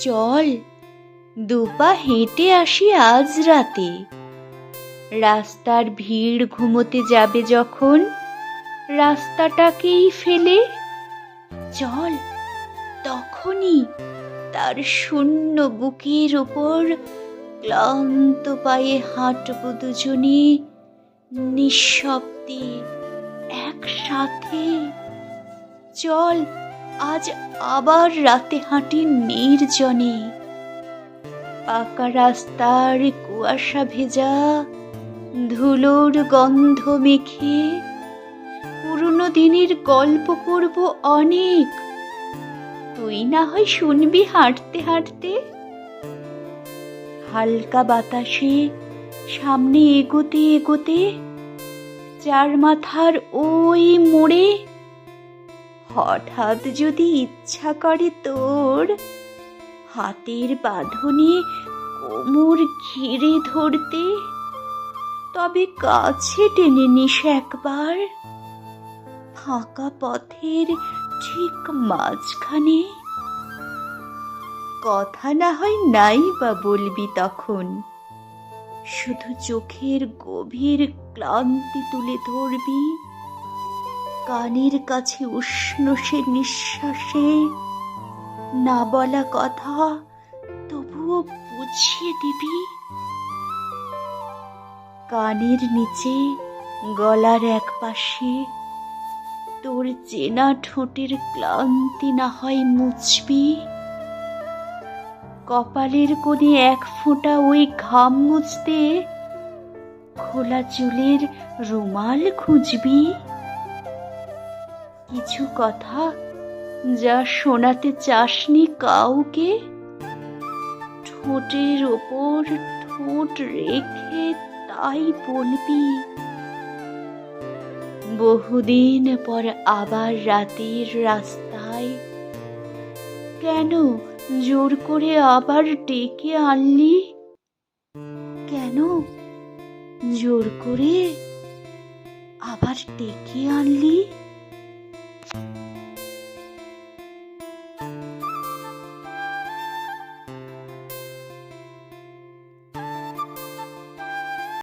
চল, দুপা হেঁটে আসি আজ রাতে। রাস্তার ভিড় ঘুমোতে যাবে যখন, রাস্তাটাকেই ফেলে। চল, তখনই তার শূন্য বুকের ওপর ক্লান্ত পায়ে হাঁটব দুজনে নিঃশব্দে একসাথে। চল আজ আবার রাতে হাঁটি নির্জনে পাকা রাস্তার কুয়াশা ভেজা, ধুলোর গন্ধ মেখে। পুরনো দিনের গল্প করব অনেক। তুই না হয় শুনবি হাঁটতে হাঁটতে? হালকা বাতাসে সামনে এগোতে এগোতে, চার মাথার ওই মোড়ে হঠাৎ যদি ইচ্ছা করে তোর, হাতের বাঁধনে কোমর ঘিরে ধরতে, তবে কাছে টেনে নিস একবার। ফাঁকা পথের ঠিক মাঝখানে। কথা না হয় নাই বা বলবি তখন। শুধু চোখের গভীর ক্লান্তি তুলে ধরবি। কানের কাছে উষ্ণ সে নিঃশ্বাসে না বলা কথা, তবুও বুঝিয়ে দিবি। কানের নিচে গলার এক পাশে তোর চেনা ঠোঁটের ক্লান্তি না হয় মুছবি। কপালের কোণে এক ফোঁটা ওই ঘাম মুছতে খোলা চুলের রুমাল খুঁজবি। কিছু কথা যা শোনাতে চাসনি কাউকে? ঠোঁটের ওপর ঠোঁট রেখে তাই বলবি, বহুদিন পর আবার রাতের রাস্তায়। কেন জোর করে আবার ডেকে আনলি? কেন জোর করে আবার ডেকে আনলি?